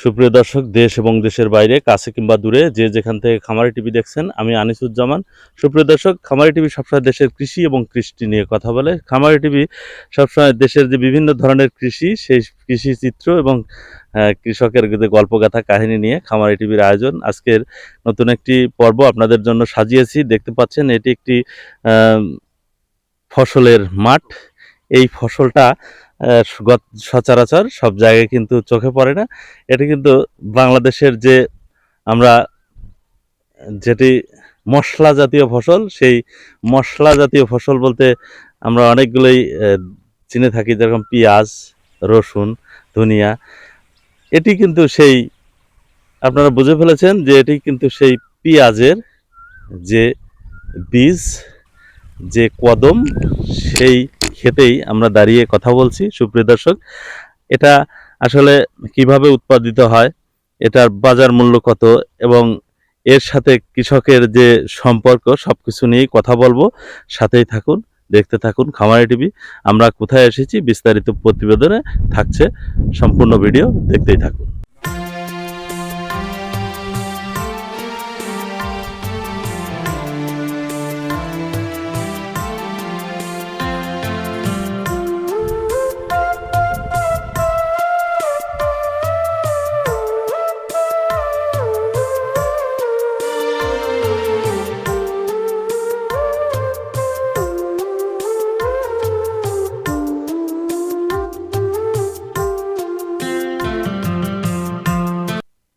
সুপ্রিয় দর্শক, দেশ এবং দেশের বাইরে, কাছে কিংবা দূরে, যে যেখান থেকে খামারি টিভি দেখছেন, আমি আনিসুজ্জামান। সুপ্রিয় দর্শক, খামারি টিভি সবসময় দেশের কৃষি এবং কৃষ্টি নিয়ে কথা বলে। খামারি টিভি সবসময় দেশের যে বিভিন্ন ধরনের কৃষি, সেই কৃষি চিত্র এবং কৃষকের যে গল্পগাথা কাহিনী নিয়ে খামারি টিভির আয়োজন আজকের নতুন একটি পর্ব আপনাদের জন্য সাজিয়েছি। দেখতে পাচ্ছেন, এটি একটি ফসলের মাঠ। এই ফসলটা সচরাচর সব জায়গায় কিন্তু চোখে পড়ে না। এটা কিন্তু বাংলাদেশের যে আমরা যেটি মশলা জাতীয় ফসল, সেই মশলা জাতীয় ফসল বলতে আমরা অনেকগুলোই চিনে থাকি, যেরকম পেঁয়াজ, রসুন, ধনিয়া। এটি কিন্তু সেই, আপনারা বুঝে ফেলেছেন যে এটি কিন্তু সেই পেঁয়াজের যে বীজ, যে কদম, সেই খেতেই আমরা দাঁড়িয়ে কথা বলছি, সুপ্রিয় দর্শক। এটা আসলে কীভাবে উৎপাদিত হয়, এটার বাজার মূল্য কত এবং এর সাথে কৃষকের যে সম্পর্ক সব কিছু নিয়েই কথা বলব। সাথেই থাকুন, দেখতে থাকুন খামারি টিভি। আমরা কোথায় এসেছি বিস্তারিত প্রতিবেদনে থাকছে সম্পূর্ণ ভিডিও, দেখতেই থাকুন।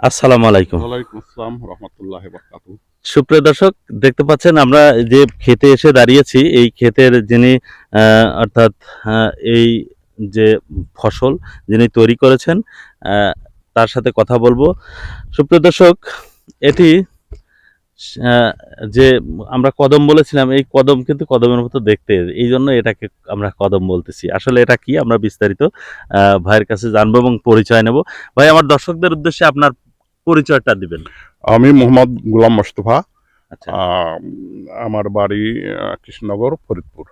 আসসালামু আলাইকুম। ওয়ালাইকুম আসসালাম রহমতুল্লাহ বরকাতু সুপ্রিয় দর্শক দেখতে পাচ্ছেন আমরা যে খেতে এসে দাঁড়িয়েছি এই ক্ষেতের যিনি অর্থাৎ এই যে ফসল যিনি তৈরি করেছেন তার সাথে কথা বলব। সুপ্রিয় দর্শক এটি যে আমরা কদম বলেছিলাম এই কদম কিন্তু কদমের মতো দেখতে। এই জন্য এটাকে আমরা কদম বলতেছি। আসলে এটা কি? আমরা বিস্তারিত ভাইয়ের কাছে জানব এবং পরিচয় নেব। ভাই আমার দর্শকদের উদ্দেশ্যে আপনার পরিচয়টা দিবেন। আমি মোহাম্মদ গুলাম মোস্তফা আচ্ছা। আমার বাড়ি কৃষ্ণনগর ফরিদপুর।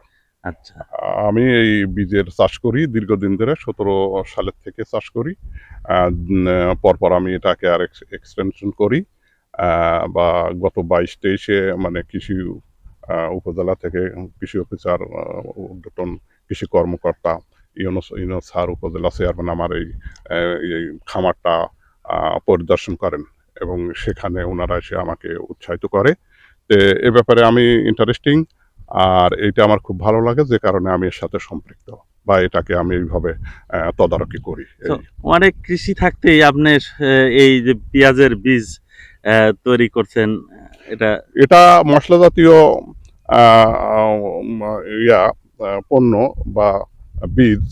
আচ্ছা। আমি এই বীজের চাষ করি দীর্ঘদিন ধরে সতেরো সালের থেকে চাষ করি। পরপর আমি এটাকে আর এক্সটেনশন করি। বা গত বাইশ তেইশে মানে কৃষি উপজেলা থেকে কৃষি অফিসার ঊর্ধ্বতন কৃষি কর্মকর্তা ইউনুস ইউনুস স্যার উপজেলা চেয়ারম্যান আমার এই খামারটা পরিদর্শন করেন এবং সেখানে ওনারা এসে আমাকে উৎসাহিত করে। তো এ ব্যাপারে আমি ইন্টারেস্টিং আর এটা আমার খুব ভালো লাগে যে কারণে আমি এর সাথে সম্পৃক্ত বা এটাকে আমি এইভাবে তদারকি করি। অনেক কৃষি থাকতেই আপনি এই যে পেঁয়াজের বীজ তৈরি করছেন এটা এটা মশলা জাতীয় ইয়া পণ্য বা বীজ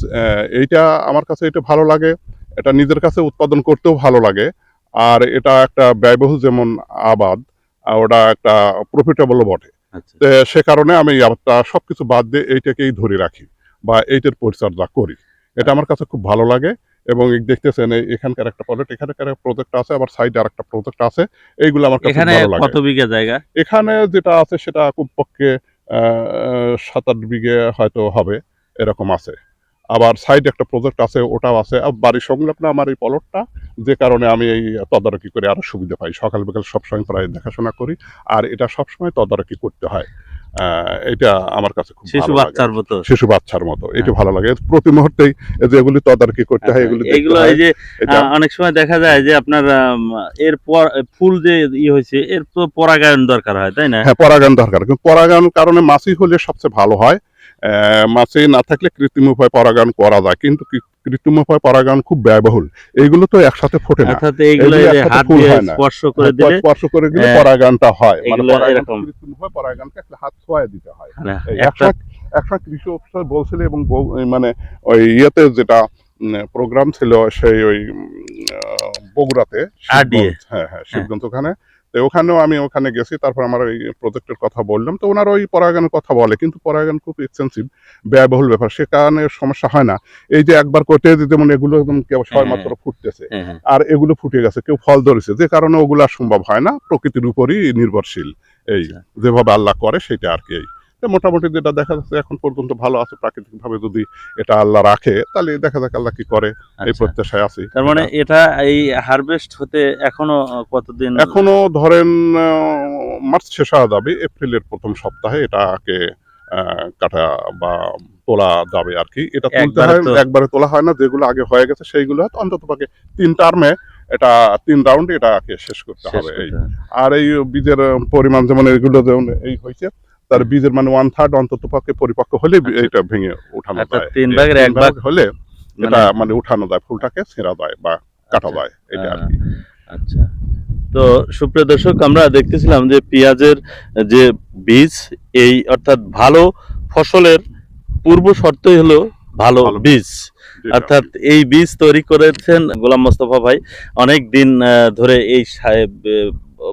এইটা আমার কাছে এটা ভালো লাগে। এটা নিজের কাছে উৎপাদন করতেও ভালো লাগে। আর এটা একটা ব্যয়বহুল যেমন আবাদ ওটা একটা প্রফিটেবলও বটে। আচ্ছা। সে কারণে আমি আবাদটা সবকিছু বাদ দিয়ে এইটাকেই ধরে রাখি বা এইটার পরিচর্যা করি। এটা আমার কাছে খুব ভালো লাগে এবং দেখতেছেন এখানকার একটা প্রজেক্ট এখানকার প্রজেক্ট আছে আবার সাইডে আর একটা প্রজেক্ট আছে। এইগুলো আমার কাছে ভালো লাগে। কত বিঘা জায়গা? এখানে যেটা আছে সেটা কমপক্ষে আহ, সাত আট বিঘে হয়তো হবে এরকম আছে। আবার সাইডে একটা প্রজেক্ট আছে ওটাও আছে। আর বাড়ির সংলগ্ন আমার এই পলটটা যে কারণে আমি এই তদারকি করে আরও সুবিধা পাই। সকাল বিকাল সবসময় প্রায় দেখাশোনা করি আর এটা সবসময় তদারকি করতে হয়। এটা আমার কাছে খুব শিশু বাচ্চার মতো। শিশু বাচ্চার মতো এটা হ্যাঁ। ভালো লাগে। প্রতি মুহূর্তেই এই যে এগুলি তদারকি করতে হয় আচ্ছা, এগুলি এগুলো এই যে অনেক সময় দেখা যায় যে আপনার এর পর ফুল যে ই হয়েছে এর তো পরাগায়ন দরকার হয় তাই না? হ্যাঁ পরাগায়ন দরকার। কিন্তু পরাগায়ন কারণে মাছি হলে সবচেয়ে ভালো হয়। মাছি না থাকলে কৃত্রিম উপায় পরাগায়ন করা যায় কিন্তু কৃত্রিম উপায় পরাগায়ন খুব ব্যয়বহুল। এইগুলো তো একসাথে ফোটে না। হয়। স্পর্শ করে দিলে স্পর্শ করে দিলে পরাগায়নটা হয়। মানে। কৃত্রিম উপায় পরাগায়নকে একটা হাত ছোঁয়া দিতে হয়। এই একটা একসময় কৃষি অফিসার বলছিল এবং মানে ওই ইয়েতে যেটা প্রোগ্রাম ছিল সেই ওই বগুড়াতে হ্যাঁ হ্যাঁ। শিবগঞ্জ ওখানে। তো ওখানেও আমি ওখানে গেছি তারপর আমার ওই প্রজেক্টের কথা বললাম তো ওনারা ওই পরাগানের কথা বলে কিন্তু পরাগান খুব এক্সপেন্সিভ ব্যয়বহুল ব্যাপার সে কারণে সমস্যা হয় না এই যে একবার করতে যেমন এগুলো একদম কেউ ছয় মাত্র ফুটতেছে হ্যাঁ, হ্যাঁ। আর এগুলো ফুটে গেছে কেউ ফল ধরেছে যে কারণে ওগুলো আর সম্ভব হয় না প্রকৃতির উপরই নির্ভরশীল এই আচ্ছা। যেভাবে আল্লাহ করে সেটা আর কি এই মোটামুটি যেটা দেখা যাচ্ছে এখন পর্যন্ত ভালো আছে প্রাকৃতিক ভাবে যদি এটা আল্লাহ রাখে তাহলে দেখা যাক আল্লাহ কি করে। এই আচ্ছা। প্রত্যাশায় আছি। তার মানে এটা এই হারভেস্ট হতে এখনও কতদিন? এখনও ধরেন মার্চ শেষ হওয়া যাবে এপ্রিলের প্রথম সপ্তাহে এটাকে কাটা বা তোলা যাবে আর কি। এটা তুলতে একবারে হয় একবারে তোলা হয় না যেগুলো আগে হয়ে গেছে সেইগুলো হয়তো অন্তত পক্ষে তিন টার্মে এটা তিন রাউন্ড এটাকে শেষ করতে হবে। এই করতে হবে। আর এই বীজের পরিমাণ যেমন এগুলো যেমন এই হয়েছে তার বীজের মানে ওয়ান থার্ড অন্তত পক্ষে পরিপক্ক হলে আচ্ছা। এটা ভেঙে উঠানো যায়। তিন ভাগের এক ভাগ হলে এটা মানে- মানে উঠানো যায় ফুলটাকে ছেঁড়া যায় বা কাটা আচ্ছা। যায় এটা আর কি। আচ্ছা। তো সুপ্রিয় দর্শক আমরা দেখতেছিলাম যে পেঁয়াজের যে বীজ এই অর্থাৎ ভালো ফসলের পূর্ব শর্তই হলো ভালো বীজ। অর্থাৎ এই বীজ তৈরি করেছেন গোলাম মোস্তফা ভাই। অনেক দিন ধরে এই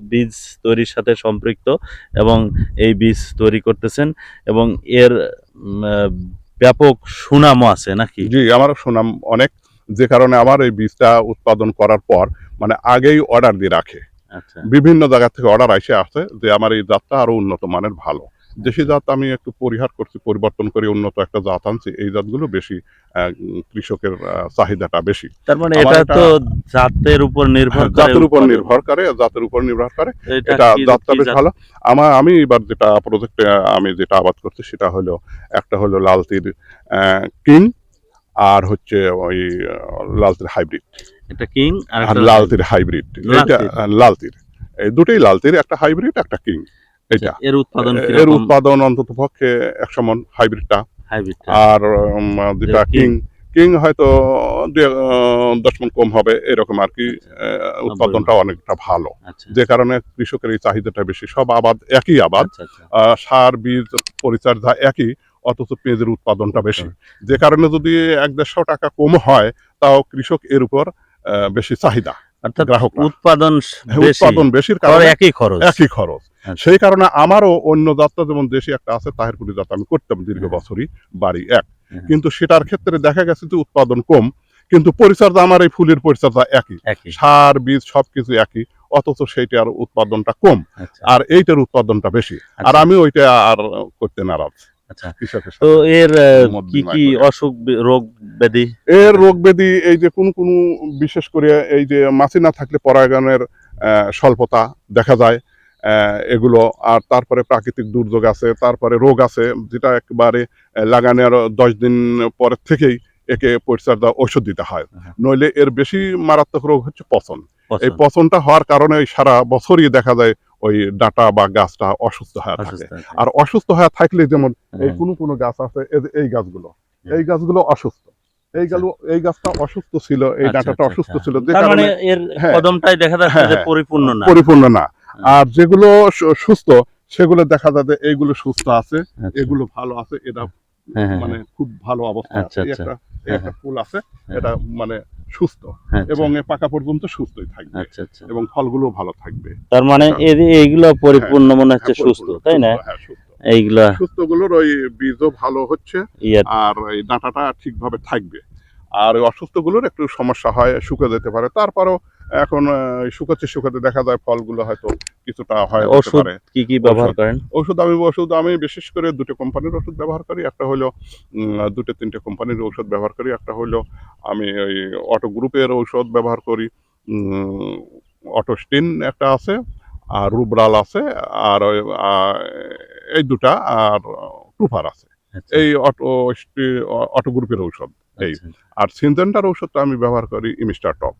বীজ তৈরির সাথে সম্পৃক্ত এবং এই বীজ তৈরি করতেছেন এবং এর ব্যাপক সুনামও আছে নাকি? জি আমার সুনাম অনেক। যে কারণে আমার এই বীজটা উৎপাদন করার পর মানে আগেই অর্ডার দিয়ে রাখে। আচ্ছা। বিভিন্ন জায়গা থেকে অর্ডার এসে আসে যে আমার এই জাতটা আরও উন্নত মানের ভালো। দেশি জাত আমি একটু পরিহার করছি পরিবর্তন করে উন্নত একটা জাত আনছি এই জাতগুলো বেশি কৃষকের চাহিদাটা বেশি। তার মানে এটা তো জাতের উপর নির্ভর জাতের উপর নির্ভর করে জাতের উপর নির্ভর করে। এটা জাতটা বেশ ভালো। আমার আমি এবার যেটা প্রজেক্টে আমি যেটা আবাদ করছি সেটা হলো একটা হলো লালতির কিং আর হচ্ছে ওই লালতির হাইব্রিড এটা কিং আর লালতির। হাইব্রিড এটা। লালতির। এই দুটোই লালতির একটা হাইব্রিড একটা কিং। এটা। এর উৎপাদন এর উৎপাদন অন্তত পক্ষে একশো মন হাইব্রিডটা। হাইব্রিড আর যেটা যে কিং কিং? হয়তো দশ মন কম হবে এরকম আর কি আহ, উৎপাদনটা অনেকটা ভালো। আচ্ছা যে কারণে কৃষকের এই চাহিদাটা বেশি। সব আবাদ একই আবাদ। আচ্ছা আচ্ছা। সার বীজ পরিচর্যা একই অথচ পেঁয়াজের উৎপাদনটা বেশি। যে কারণে যদি এক দেড়শো টাকা কম হয় তাও কৃষক এর উপর আহ, বেশি চাহিদা। অর্থাৎ গ্রাহকরা। উৎপাদন উৎপাদন বেশির কারণে একই খরচ। একই খরচ। আচ্ছা। সেই কারণে আমারও অন্য যাত্রা যেমন দেশি একটা আছে তাহেরপুরি যাত্রা আমি করতাম দীর্ঘ হ্যাঁ। বছরই বাড়ি এক। হ্যাঁ। কিন্তু সেটার ক্ষেত্রে দেখা গেছে যে উৎপাদন কম কিন্তু পরিচর্যা আমার এই ফুলের পরিচর্যা একই। একই। সার বীজ সবকিছু একই অথচ সেইটার উৎপাদনটা কম। আচ্ছা। আর এইটার উৎপাদনটা বেশি। আর আচ্ছা, আমি ওইটা আর করতে নারাজ। আচ্ছা তো এর কি কি অসুখ রোগ ব্যাধি? এর রোগ ব্যাধি এই যে কোন কোন বিশেষ করে এই যে মাছি না থাকলে পরাগায়নের স্বল্পতা দেখা যায় এগুলো। আর তারপরে প্রাকৃতিক দুর্যোগ আছে তারপরে রোগ আছে যেটা একবারে লাগানোর দশ দিন পরের থেকেই একে পরিচর্যা ওষুধ দিতে হয়। হ্যাঁ। নইলে এর বেশি মারাত্মক রোগ হচ্ছে পচন। এই পচনটা হওয়ার কারণে সারা বছরই দেখা যায় ওই ডাটা বা গাছটা অসুস্থ হয়ে থাকে আর অসুস্থ হয়ে থাকলে যেমন এই হ্যাঁ, কোনো কোনো গাছ আছে এই গাছগুলো এই গাছগুলো অসুস্থ এই গাছ এই গাছটা অসুস্থ ছিল এই আচ্ছা, ডাঁটাটা আচ্ছা, অসুস্থ আচ্ছা। ছিল যে মানে কারণে এর হ্যাঁ। কদমটাই দেখা যাচ্ছে হ্যাঁ, যে হ্যাঁ। পরিপূর্ণ না পরিপূর্ণ না হ্যাঁ। আর যেগুলো সুস্থ সেগুলো দেখা যায় যে এইগুলো সুস্থ আছে আচ্ছা, এগুলো ভালো আছে এটা হ্যাঁ, হ্যাঁ, মানে খুব ভালো অবস্থা আচ্ছা, আছে আচ্ছা। একটা হ্যাঁ, একটা ফুল আছে হ্যাঁ। এটা মানে সুস্থ। হ্যাঁ, এবং পাকা পর্যন্ত সুস্থই থাকবে। আচ্ছা আচ্ছা। এবং ফলগুলো ভালো থাকবে। তার মানে এইগুলো পরিপূর্ণ মনে হচ্ছে হ্যাঁ, সুস্থ তাই না? সুস্থ, হ্যাঁ, সুস্থ। এইগুলা সুস্থগুলোর ওই বীজও ভালো হচ্ছে। আর এই ডাঁটাটা ঠিকভাবে থাকবে। আর অসুস্থগুলোর একটু সমস্যা হয় শুকে যেতে পারে। তারপরেও এখন শুকাচ্ছে শুকাতে দেখা যায় ফলগুলো হয়তো কিছুটা হয় ওষুধ কি কি ব্যবহার। করেন? ওষুধ আমি ওষুধ আমি বিশেষ করে দুটো কোম্পানির ওষুধ ব্যবহার করি। একটা হলো দুটো তিনটে কোম্পানির ওষুধ ব্যবহার করি। একটা হলো আমি ওই অটো গ্রুপের ঔষধ ব্যবহার করি। অটোস্টিন একটা আছে আর রুবরাল আছে আর এই দুটা আর টুফার আছে। আচ্ছা, এই অটো অটো গ্রুপের ঔষধ এই। আচ্ছা, আর সিনজেন্টার ঔষধটা আমি ব্যবহার করি ইমিস্টার টপ।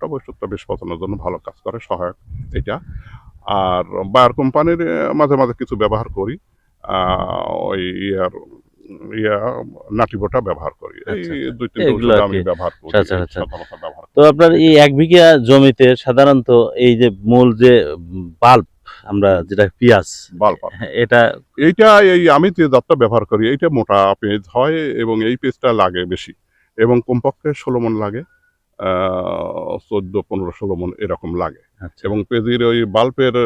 টপ ওষুধটা বেশ পছন্দের জন্য ভালো কাজ করে সহায়ক এটা। আর বায়ার কোম্পানির মাঝে মাঝে কিছু ব্যবহার করি। ওই ইয়ার ইয়া নাটিবোটা ব্যবহার করি। এই আচ্ছা, আচ্ছা। দুই আর আমি ব্যবহার করি আচ্ছা। ব্যবহার তো আপনার এই এক বিঘা জমিতে সাধারণত এই যে মূল যে বাল্ব আমরা যেটা পেঁয়াজ বালপার হ্যাঁ, এটা এইটা এই আমি যে জাতটা ব্যবহার করি এইটা মোটা পেজ হয় এবং এই পেজটা লাগে বেশি এবং কমপক্ষে ষোলো মন লাগে। চোদ্দ পনেরো ষোলো মন এরকম লাগে। আচ্ছা, এবং পেজির ওই বাল্বের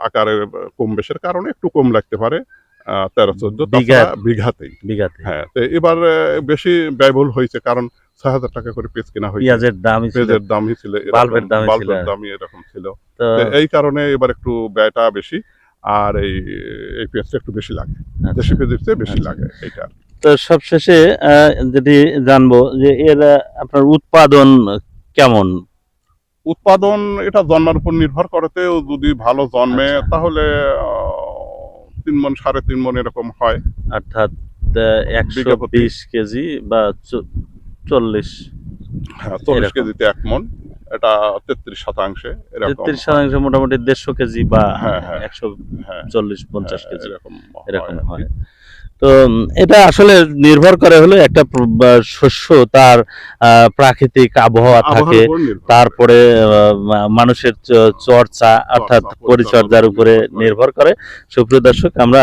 আকারে কম বেশের কারণে একটু কম লাগতে পারে তেরো চোদ্দ বিঘা- বিঘাতেই। বিঘাতে। হ্যাঁ তো এবার বেশি ব্যয়বহুল হয়েছে কারণ ছয় হাজার টাকা করে পেজ কেনা হয়েছে। পেঁয়াজের দামই ছিল। পেজের দামই ছিল বাল্বের। বাল্বের দামই এরকম ছিল। এই কারণে এবার একটু ব্যয়টা বেশি আর এই এই পেঁয়াজটা একটু বেশি লাগে। আচ্ছা। দেশি পেঁয়াজের চেয়ে বেশি আচ্ছা। লাগে এইটা তো সবশেষে যেটি জানব যে এর আপনার উৎপাদন কেমন উৎপাদন এটা জন্মের উপর নির্ভর করতে যদি ভালো জন্মে আচ্ছা। তাহলে তিন মন সাড়ে তিন মন এরকম হয় অর্থাৎ একশো। বিশ কেজি বা চল্লিশ হ্যাঁ চল্লিশ কেজিতে এক মন এটা তেত্রিশ শতাংশে তেত্রিশ শতাংশ মোটামুটি দেড়শো কেজি বা হ্যাঁ, হ্যাঁ। একশো হ্যাঁ চল্লিশ পঞ্চাশ কেজি এরকম এরকম হয় তো এটা আসলে নির্ভর করে হলো একটা শস্য তার প্রাকৃতিক আবহাওয়া থাকে। তারপরে মানুষের চর্চা অর্থাৎ পরিচর্যার উপরে নির্ভর করে। সুপ্রিয় দর্শক আমরা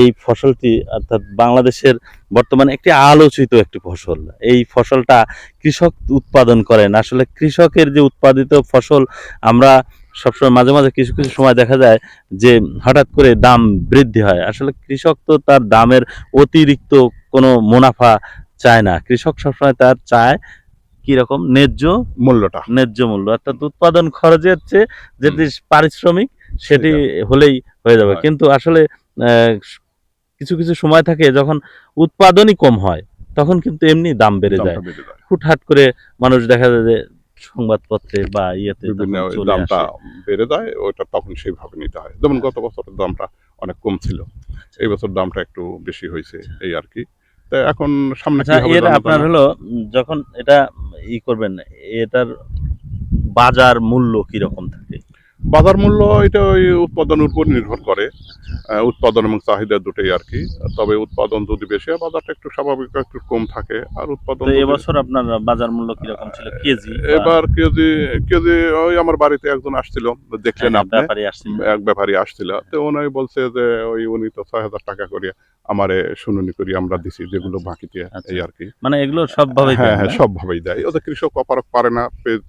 এই ফসলটি অর্থাৎ বাংলাদেশের বর্তমানে একটি আলোচিত একটি ফসল এই ফসলটা কৃষক উৎপাদন করেন আসলে কৃষকের যে উৎপাদিত ফসল আমরা সবসময় মাঝে মাঝে কিছু কিছু সময় দেখা যায় যে হঠাৎ করে দাম বৃদ্ধি হয়। আসলে কৃষক তো তার দামের অতিরিক্ত কোনো মুনাফা চায় না। কৃষক সবসময় তার চায় কি রকম ন্যায্য মূল্যটা। ন্যায্য মূল্য। অর্থাৎ উৎপাদন খরচের চেয়ে যেটি পারিশ্রমিক সেটি হলেই হয়ে যাবে। কিন্তু আসলে কিছু কিছু সময় থাকে যখন উৎপাদনই কম হয় তখন কিন্তু এমনি দাম বেড়ে যায়। হুটহাট করে মানুষ দেখা যায় যে সংবাদপত্রে বা ইয়েতে দামটা বেড়ে যায় ওটা তখন সেইভাবে নিতে হয়। যেমন গত বছরের দামটা অনেক কম ছিল। এই বছর দামটা একটু বেশি হয়েছে এই আর কি। তো এখন সামনে আচ্ছা এর আপনার হলো যখন এটা ই করবেন এটার বাজার মূল্য কীরকম থাকে? বাজার মূল্য এটা ওই উৎপাদনের উপর নির্ভর করে উৎপাদন এবং চাহিদা দুটোই আর কি। তবে উৎপাদন যদি বেশি হয় বাজারটা একটু স্বাভাবিক একটু কম থাকে আর উৎপাদন এবছর আপনার বাজার মূল্য কি রকম ছিল কেজি এবার কেজি কেজি ওই আমার বাড়িতে একজন আসছিল দেখলেন আপনি? এক ব্যাপারী আসছিল। তো উনি বলছে যে ওই উনি তো ছয় হাজার টাকা করে আমারে শুনুনি করি আমরা দিছি যেগুলো আচ্ছা। বাকিতে আচ্ছা। এই আর কি। মানে এগুলো সব ভাবে হ্যাঁ হ্যাঁ সব ভাবেই দেয়। ওদের কৃষক অপারক পারে না পেজ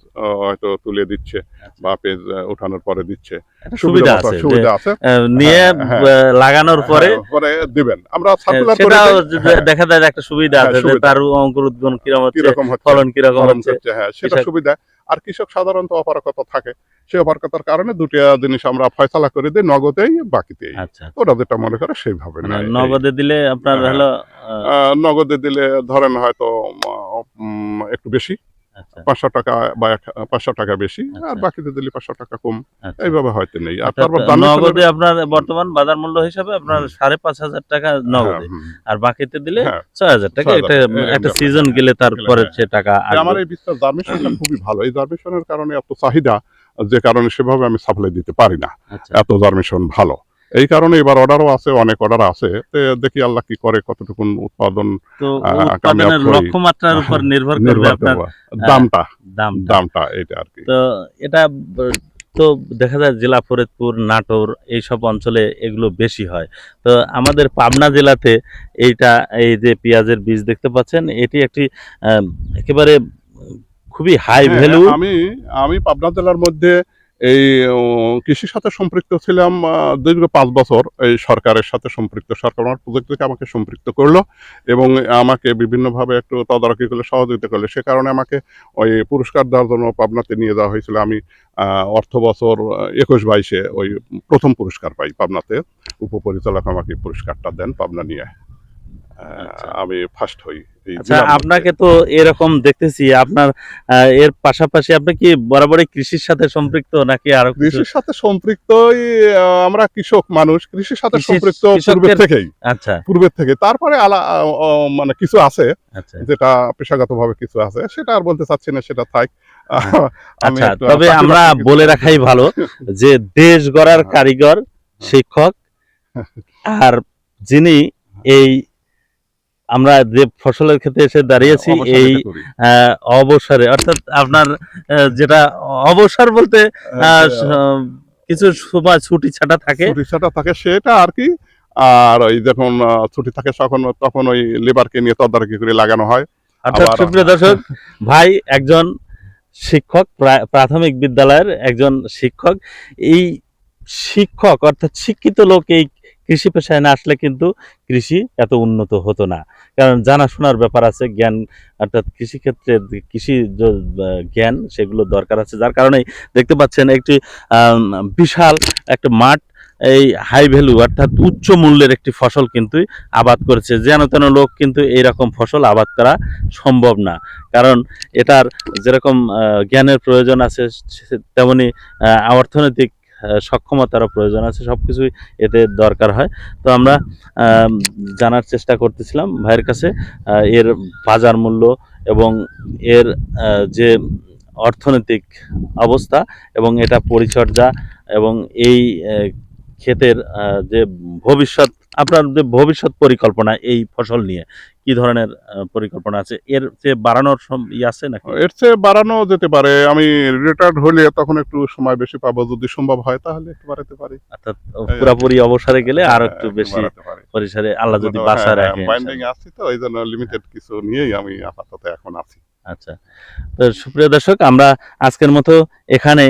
হয়তো তুলে দিচ্ছে বা পেজ ওঠানোর পরে দিচ্ছে। সুবিধা আছে সুবিধা আছে। নিয়ে হ্যাঁ, লাগানোর পরে হ্যাঁ, পরে দিবেন। আমরা সার্কুলার করে হ্যাঁ, দেখা যায় একটা সুবিধা হ্যাঁ, আছে যে তার অঙ্কুর উদ্গণ কীরকম হচ্ছে ফলন কীরকম হচ্ছে হ্যাঁ সেটা সুবিধা। আর কৃষক সাধারণত অপারকতা থাকে। সেই অপারকতার কারণে দুটো জিনিস আমরা ফয়সালা করে দিই নগদেই বাকিতেই। আচ্ছা ওরা যেটা মনে করে সেইভাবে মানে নগদে দিলে আপনার হ্যাঁ। হলো নগদে দিলে ধরেন হয়তো একটু বেশি আচ্ছা পাঁচশো টাকা বা পাঁচশো টাকা বেশি আর আচ্ছা। বাকিতে দিলে পাঁচশো টাকা কম। আচ্ছা। এইভাবে হয়তো নেই। আর তারপর নগদে আপনার বর্তমান বাজার মূল্য হিসাবে আপনার সাড়ে পাঁচ হাজার টাকা নগদে। আর বাকিতে দিলে হ্যাঁ, ছয় হাজার টাকা। 6,000 একটা সিজন হ্যাঁ, গেলে তারপরে হ্যাঁ। সে টাকা আমার এই বিশ্বাস জার্মিশনটা খুবই ভালো। এই জার্মিশনের কারণে এত চাহিদা যে কারণে সেভাবে আমি সাপ্লাই দিতে পারি না। আচ্ছা। এত জার্মিশন ভালো। এই কারণে এবার অর্ডারও আছে অনেক অর্ডার আছে। দেখি আল্লাহ কি করে কতটুকুন উৎপাদন। লক্ষ্যমাত্রার উপর নির্ভর করবে আপনার দামটা দাম দামটা এটা আর কি। তো এটা তো দেখা যায় জেলা ফরিদপুর নাটোর এইসব অঞ্চলে এগুলো বেশি হয়। তো আমাদের পাবনা জেলাতে এইটা এই যে পেঁয়াজের বীজ দেখতে পাচ্ছেন এটি একটি একেবারে খুবই হাই ভ্যালু আমি আমি পাবনা জেলার মধ্যে এই কৃষির সাথে সম্পৃক্ত ছিলাম দীর্ঘ পাঁচ বছর এই সরকারের সাথে সম্পৃক্ত। সরকার আমার প্রজেক্ট থেকে আমাকে সম্পৃক্ত করল এবং আমাকে বিভিন্নভাবে একটু তদারকি করলে, সহযোগিতা করলে। সে কারণে আমাকে ওই পুরস্কার দেওয়ার জন্য পাবনাতে নিয়ে যাওয়া হয়েছিল। আমি অর্থ বছর একুশ বাইশে ওই প্রথম পুরস্কার পাই পাবনাতে। উপপরিচালক আমাকে পুরস্কারটা দেন পাবনা নিয়ে। আমি ফার্স্ট হই। আচ্ছা। আপনাকে তো এরকম দেখতেছি আপনার এর পাশাপাশি আপনি কি বরাবরই কৃষির সাথে সম্পৃক্ত নাকি আরও কৃষির সাথে সম্পৃক্ত আমরা কৃষক মানুষ কৃষির সাথে সম্পৃক্ত পূর্বের থেকেই। আচ্ছা। পূর্বের থেকে। তারপরে আলা মানে কিছু আছে আচ্ছা। যেটা পেশাগত ভাবে কিছু আছে সেটা আর বলতে চাচ্ছি না সেটা থাক। আচ্ছা তবে আমরা বলে রাখাই ভালো যে দেশ গড়ার হ্যাঁ। কারিগর শিক্ষক আর যিনি এই আমরা যে ফসলের ক্ষেত্রে এসে দাঁড়িয়েছি এই অবসরে অর্থাৎ আপনার যেটা অবসর বলতে আহ, কিছু সময় ছুটি ছাটা থাকে। ছুটি ছাটা থাকে সেটা আর কি। আর ওই যখন ছুটি থাকে তখন তখন ওই লেবারকে নিয়ে তদারকি করে লাগানো হয়। অর্থাৎ সুপ্রিয় দর্শক ভাই একজন শিক্ষক প্রাথমিক বিদ্যালয়ের একজন শিক্ষক। এই শিক্ষক অর্থাৎ শিক্ষিত লোক এই কৃষি পেশায় না আসলে কিন্তু কৃষি এত উন্নত হতো না। কারণ জানাশোনার ব্যাপার আছে, জ্ঞান অর্থাৎ কৃষিক্ষেত্রে কৃষি জ্ঞান সেগুলো দরকার আছে। যার কারণেই দেখতে পাচ্ছেন একটি বিশাল একটা মাঠ, এই হাই ভ্যালু অর্থাৎ উচ্চ মূল্যের একটি ফসল কিন্তু আবাদ করেছে। যেন তেন লোক কিন্তু এইরকম ফসল আবাদ করা সম্ভব না। কারণ এটার যেরকম জ্ঞানের প্রয়োজন আছে তেমনি অর্থনৈতিক সক্ষমতারও প্রয়োজন আছে সব কিছুই এতে দরকার হয়। তো আমরা জানার চেষ্টা করতেছিলাম ভাইয়ের কাছে এর বাজার মূল্য এবং এর যে অর্থনৈতিক অবস্থা এবং এটা পরিচর্যা এবং এই ক্ষেতের যে ভবিষ্যৎ আপনার যে ভবিষ্যৎ পরিকল্পনা এই ফসল নিয়ে কি ধরনের পরিকল্পনা আছে? এর যে বাড়ানোর ই আছে নাকি? এর চেয়ে বাড়ানো যেতে পারে। আমি রিটায়ার্ড হলে তখন একটু সময় বেশি পাবো। যদি সম্ভব হয় তাহলে একটু বাড়াতে পারি। অর্থাৎ পুরাপুরি অবসরে গেলে আর একটু হ্যাঁ, বেশি বাড়াতে পারি। পরিসরে আল্লাহ যদি বাসা রাখে বাইন্ডিং আসছি তো এই জন্য লিমিটেড কিছু নিয়েই আমি আপাতত এখন আছি। আচ্ছা। তো সুপ্রিয় দর্শক আমরা আজকের মতো এখানে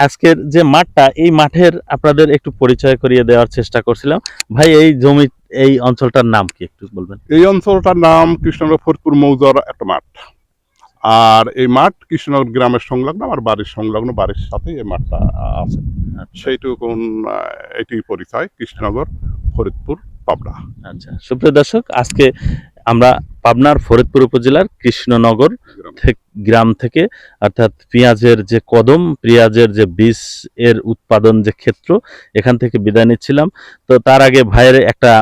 আজকের যে মাঠটা এই মাঠের আপনাদের একটু পরিচয় করিয়ে দেওয়ার চেষ্টা করছিলাম। ভাই এই জমি এই অঞ্চলটার নাম কি একটু বলবেন? এই অঞ্চলটার নাম কৃষ্ণনগর ফরিদপুর মৌজার একটা মাঠ। আর এই মাঠ কৃষ্ণনগর গ্রামের সংলগ্ন আমার বাড়ির সংলগ্ন বাড়ির সাথে এই মাঠটা আছে। আচ্ছা। সেইটুকুন আহ, এটি পরিচয় কৃষ্ণনগর ফরিদপুর পাবনা। আচ্ছা সুপ্রিয় দর্শক আজকে আমরা পাবনার ফরিদপুর উপজেলার কৃষ্ণনগর থেকে গ্রাম থেকে অর্থাৎ পেঁয়াজের যে কদম পেঁয়াজের যে বীজ এর উৎপাদন যে ক্ষেত্র এখান থেকে বিদায় নিচ্ছিলাম। তো তার আগে ভাইয়ের একটা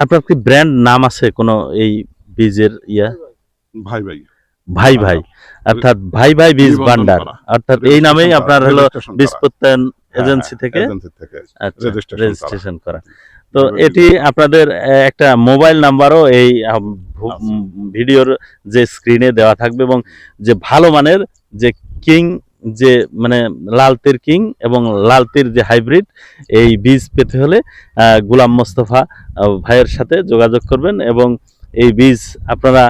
আপনার কি ব্র্যান্ড নাম আছে কোনো এই বীজের ইয়া? ভাই ভাই। ভাই ভাই অর্থাৎ ভাই ভাই বীজ ভান্ডার। অর্থাৎ এই নামেই আপনার হলো বীজ প্রত্যয়ন এজেন্সি থেকে আচ্ছা। রেজিস্ট্রেশন করা। তো এটি আপনাদের একটা মোবাইল নাম্বারও এই। উম, ভিডিওর যে স্ক্রিনে দেওয়া থাকবে এবং যে ভালো মানের যে কিং যে মানে লালতির কিং এবং লালতির যে হাইব্রিড এই বীজ পেতে হলে গুলাম মোস্তফা ভাইয়ের সাথে যোগাযোগ করবেন এবং এই বীজ আপনারা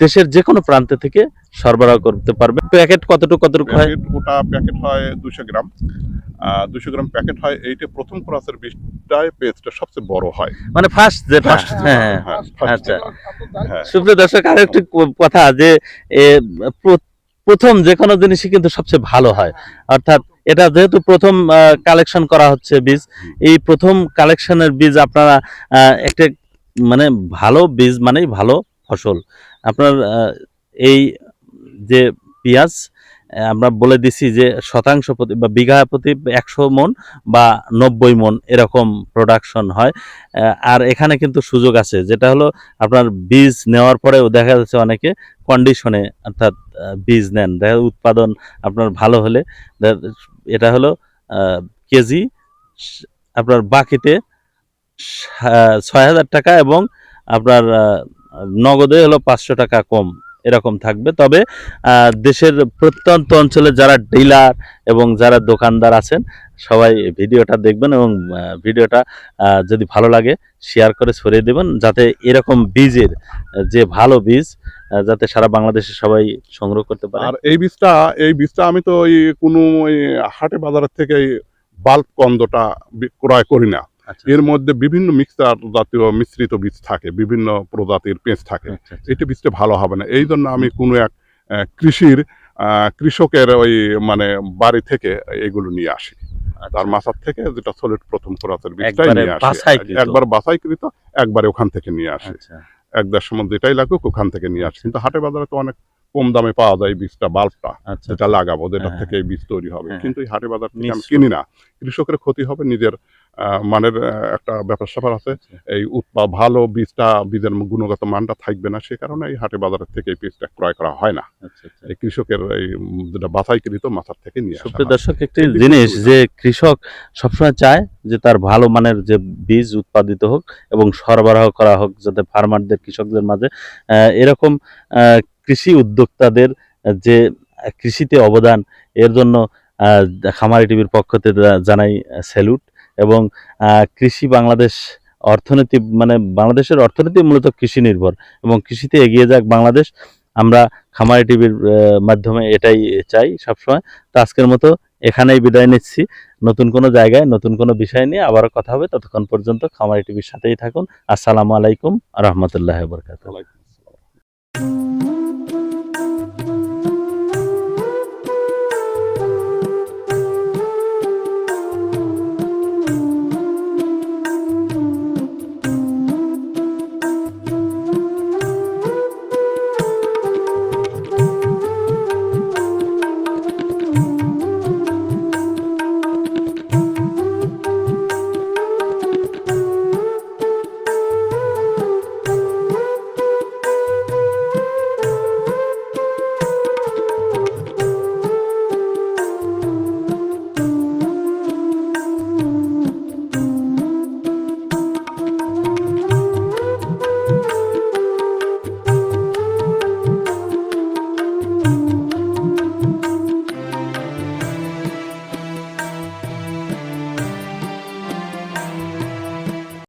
দেশের যে কোনো প্রান্ত থেকে সরবরাহ করতে পারবে। প্যাকেট কতটুকু কতটুকু হয়? ওটা প্যাকেট হয় দুশো গ্রাম। দুশো গ্রাম প্যাকেট হয় এইটা প্রথম ক্রসের বীজটায় পেজটা সবচেয়ে বড় হয়। মানে ফার্স্ট First যেটা, হ্যাঁ হ্যাঁ, আচ্ছা। হ্যাঁ। সুপ্রিয় দর্শক আর একটি কথা যে প্রথম যে কোনো জিনিসই কিন্তু সবচেয়ে ভালো হয়। অর্থাৎ এটা যেহেতু প্রথম কালেকশন করা হচ্ছে বীজ এই প্রথম কালেকশনের বীজ আপনারা আহ, একটা মানে ভালো বীজ মানেই ভালো ফসল। আপনার এই যে পেঁয়াজ আমরা বলে দিছি যে শতাংশ প্রতি বা বিঘা প্রতি একশো মন বা নব্বই মন এরকম প্রোডাকশন হয়। আর এখানে কিন্তু সুযোগ আছে, যেটা হলো আপনার বীজ নেওয়ার পরেও দেখা যাচ্ছে অনেকে কন্ডিশনে অর্থাৎ বীজ নেন। দেখা উৎপাদন আপনার ভালো হলে এটা হলো কেজি আপনার বাকিতে ছয় হাজার টাকা এবং আপনার নগদে হলো পাঁচশো টাকা কম। এরকম থাকবে। তবে দেশের প্রত্যন্ত অঞ্চলে যারা ডিলার এবং যারা দোকানদার আছেন, সবাই ভিডিওটা দেখবেন এবং ভিডিওটা যদি ভালো লাগে শেয়ার করে ছড়িয়ে দেবেন যাতে এরকম বীজের, যে ভালো বীজ যাতে সারা বাংলাদেশে সবাই সংগ্রহ করতে পারে। আর এই বীজটা এই বীজটা আমি তো কোনো হাটে বাজারের থেকে বাল্ব কন্দটা ক্রয় করি না। এর মধ্যে বিভিন্ন মিক্সার জাতীয় মিশ্রিত বীজ থাকে বিভিন্ন প্রজাতির পেঁচ থাকে। আচ্ছা, আচ্ছা। এটা বীজটা ভালো হবে না। এই জন্য আমি কোনো এক কৃষির কৃষকের ওই মানে বাড়ি থেকে এগুলো নিয়ে আসি। তার মাথার থেকে যেটা সলিড প্রথম ক্রসের বীজটাই নিয়ে আসি। একবার বাছাইকৃত একবারে ওখান থেকে নিয়ে আসি। আচ্ছা। এক দেড়শো মন যেটাই লাগুক ওখান থেকে নিয়ে আসি। কিন্তু হাটে বাজারে তো অনেক কম দামে পাওয়া যায় বীজটা বাল্বটা আচ্ছা। যেটা লাগাবো যেটা হ্যাঁ, থেকে এই বীজ তৈরি হবে। হ্যাঁ। কিন্তু এই হাটে বাজার থেকে আমি মিশ্র। কিনি না। কৃষকের ক্ষতি হবে নিজের মানের একটা ব্যাপার স্যাপার আছে। আচ্ছা। এই উৎপা ভালো বীজটা বীজের গুণগত মানটা থাকবে না সে কারণে এই হাটে বাজারের থেকে এই বীজটা ক্রয় করা হয় না। আচ্ছা আচ্ছা। এই কৃষকের এই যেটা বাছাইকৃত মাথার থেকে নিয়ে আসা। দর্শক একটি জিনিস যে কৃষক সবসময় চায় যে তার ভালো মানের যে বীজ উৎপাদিত হোক এবং সরবরাহ করা হোক যাতে ফার্মারদের কৃষকদের মাঝে এরকম কৃষি উদ্যোক্তাদের যে কৃষিতে অবদান এর জন্য খামারি টিভির পক্ষ থেকে জানাই স্যালুট। এবং কৃষি বাংলাদেশ অর্থনীতি মানে বাংলাদেশের অর্থনীতি মূলত কৃষি নির্ভর এবং কৃষিতে এগিয়ে যাক বাংলাদেশ। আমরা খামারি টিভির মাধ্যমে এটাই চাই সবসময়। তো আজকের মতো এখানেই বিদায় নিচ্ছি। নতুন কোনো জায়গায় নতুন কোনো বিষয় নিয়ে আবারও কথা হবে। ততক্ষণ পর্যন্ত খামারি টিভির সাথেই থাকুন। আসসালামু আলাইকুম রহমতুল্লাহ বরকাত।